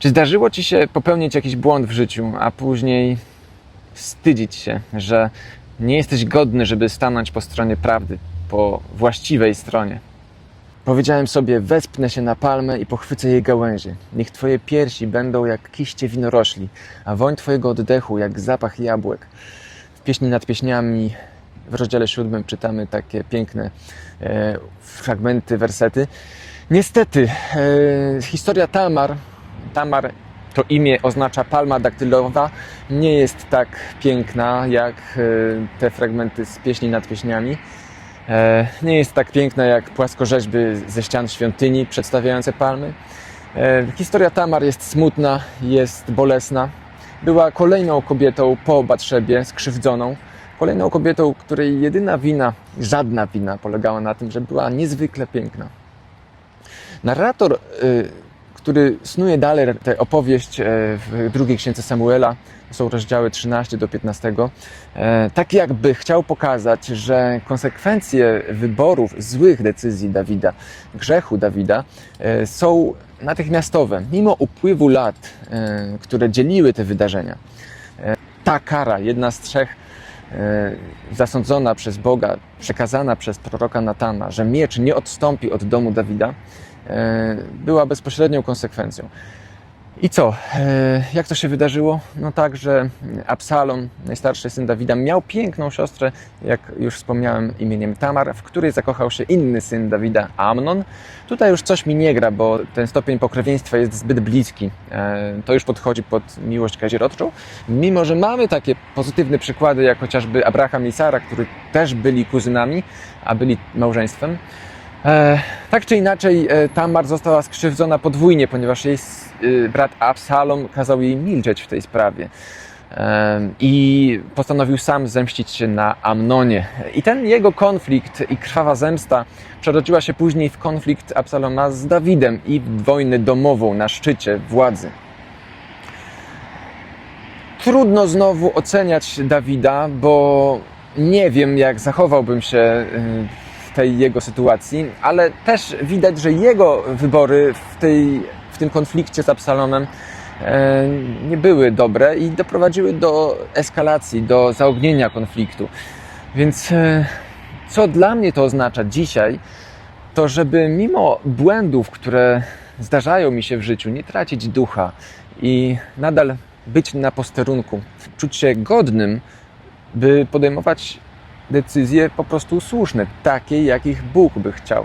Czy zdarzyło ci się popełnić jakiś błąd w życiu, a później wstydzić się, że nie jesteś godny, żeby stanąć po stronie prawdy, po właściwej stronie? Powiedziałem sobie, wespnę się na palmę i pochwycę jej gałęzie. Niech twoje piersi będą jak kiście winorośli, a woń twojego oddechu jak zapach jabłek. W pieśni nad pieśniami w rozdziale siódmym czytamy takie piękne e, fragmenty, wersety. Niestety, e, historia Tamar, Tamar to imię oznacza palma daktylowa, nie jest tak piękna jak e, te fragmenty z pieśni nad pieśniami. E, nie jest tak piękna jak płaskorzeźby ze ścian świątyni przedstawiające palmy. E, historia Tamar jest smutna, jest bolesna. Była kolejną kobietą po Batrzebie, skrzywdzoną. Kolejną kobietą, której jedyna wina, żadna wina polegała na tym, że była niezwykle piękna. Narrator, y, który snuje dalej tę opowieść e, w drugiej księdze Samuela, to są rozdziały 13 do 15, e, tak jakby chciał pokazać, że konsekwencje wyborów, złych decyzji Dawida, grzechu Dawida e, są natychmiastowe, mimo upływu lat, które dzieliły te wydarzenia. Ta kara, jedna z trzech zasądzona przez Boga, przekazana przez proroka Natana, że miecz nie odstąpi od domu Dawida, była bezpośrednią konsekwencją. I co? E, Jak to się wydarzyło? No tak, że Absalom, najstarszy syn Dawida, miał piękną siostrę, jak już wspomniałem, imieniem Tamar, w której zakochał się inny syn Dawida, Amnon. Tutaj już coś mi nie gra, bo ten stopień pokrewieństwa jest zbyt bliski. E, To już podchodzi pod miłość kazirodczą. Mimo, że mamy takie pozytywne przykłady, jak chociażby Abraham i Sara, którzy też byli kuzynami, a byli małżeństwem. E, tak czy inaczej, e, Tamar została skrzywdzona podwójnie, ponieważ jej y, brat Absalom kazał jej milczeć w tej sprawie. E, I postanowił sam zemścić się na Amnonie. I ten jego konflikt i krwawa zemsta przerodziła się później w konflikt Absaloma z Dawidem i wojnę domową na szczycie władzy. Trudno znowu oceniać Dawida, bo nie wiem, jak zachowałbym się y, tej jego sytuacji, ale też widać, że jego wybory w, tej, w tym konflikcie z Absalomem e, nie były dobre i doprowadziły do eskalacji, do zaognienia konfliktu. Więc e, co dla mnie to oznacza dzisiaj, to żeby mimo błędów, które zdarzają mi się w życiu, nie tracić ducha i nadal być na posterunku, czuć się godnym, by podejmować decyzje po prostu słuszne, takie jakich Bóg by chciał.